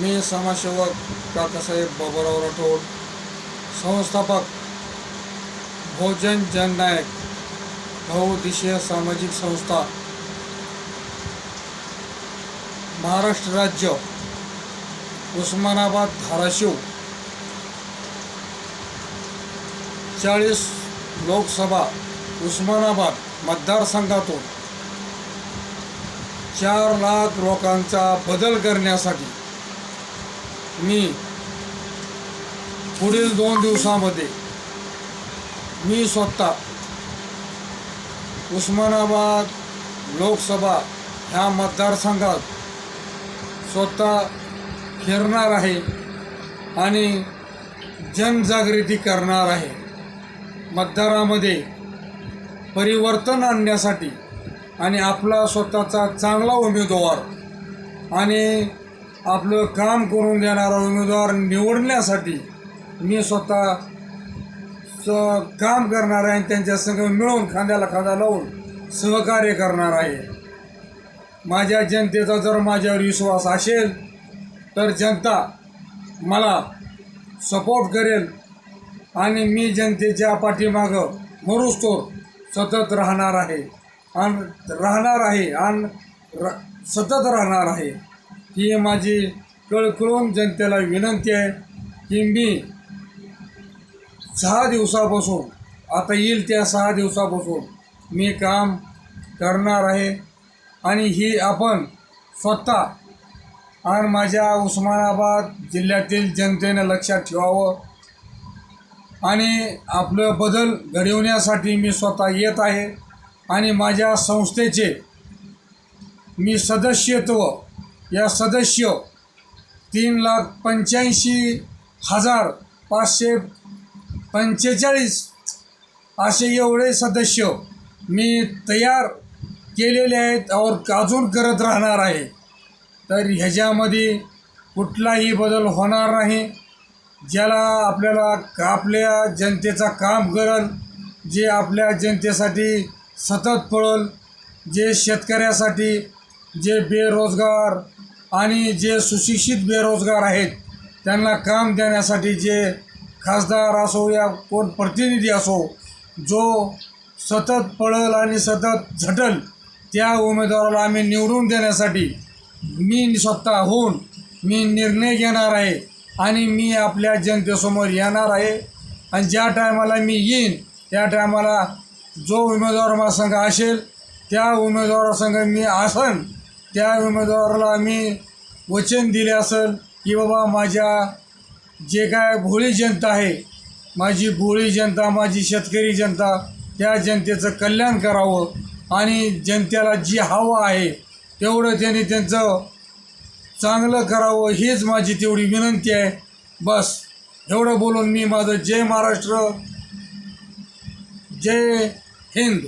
मी समाजसेवक काकासाहेब बाबूराव राठोड संस्थापक भोजन जननायक बहुउद्देशीय सामाजिक संस्था महाराष्ट्र राज्य उस्मानाबाद धाराशिव चाळीस लोकसभा उस्मानाबाद मतदारसंघातून चार लाख लोकांचा बदल करण्यासाठी मी पुढील दोन दिवसामध्ये मी स्वतः उस्मानाबाद लोकसभा ह्या मतदारसंघात स्वतः फिरणार आहे आणि जनजागृती करणार आहे. मतदारामध्ये परिवर्तन आणण्यासाठी आणि आपला स्वतःचा चांगला उमेदवार आणि आपलं काम करून देणारा उमेदवार निवडण्यासाठी. मी स्वतः स- काम करणार आहे आणि त्यांच्या संघ मिळून खांद्याला खांदा लावून सहकार्य करणार आहे. माझ्या जनतेचा जर माझ्यावर विश्वास असेल तर जनता मला सपोर्ट करेल आणि मी जनतेच्या पाठीमागं मरुस्तोर सतत राहणार आहे. आणि राहणार आहे आणि र सतत राहणार आहे. ही माझी कळकळून जनतेला विनंती आहे की मी सहा दिवसापासून आता येईल त्या सहा दिवसापासून मी काम करणार आहे आणि ही आपण स्वतः आणि माझ्या उस्मानाबाद जिल्ह्यातील जनतेनं लक्षात ठेवावं आणि आपलं बदल घडवण्यासाठी मी स्वतः येत आहे आणि माझ्या संस्थेचे मी सदस्यत्व या सदस्य तीन लाख पंच्याऐंशी हजार पाचशे पंचेचाळीस असे एवढे सदस्य मी तयार केलेले आहेत और अजून करत राहणार आहे. तर ह्याच्यामध्ये कुठलाही बदल होणार नाही. ज्याला आपल्याला का- आपल्या जनतेचा काम करल जे आपल्या जनतेसाठी सतत पळल जे शेतकऱ्यासाठी जे बेरोजगार आणि जे सुशिक्षित बेरोजगार आहेत त्यांना काम देण्यासाठी जे खासदार असो या कोण प्रतिनिधी असो जो सतत पळल आणि सतत झटल त्या उमेदवाराला आम्ही निवडून देण्यासाठी मी स्वतः होऊन मी निर्णय घेणार आहे आणि मी आपल्या जनतेसमोर येणार आहे. आणि ज्या टायमाला मी येईन त्या टायमाला जो उमेदवार माझा संघ असेल त्या उमेदवारासंग मी आसन त्या उमेदवाराला आम्ही वचन दिले असेल की बाबा माझ्या जे काय भोळी जनता आहे माझी भोळी जनता माझी शेतकरी जनता त्या जनतेचं कल्याण करावं आणि जनतेला जी हवं आहे तेवढं त्यांनी त्यांचं चांगलं करावं हीच माझी तेवढी विनंती आहे. बस एवढं बोलून मी माझं जय महाराष्ट्र जय हिंद.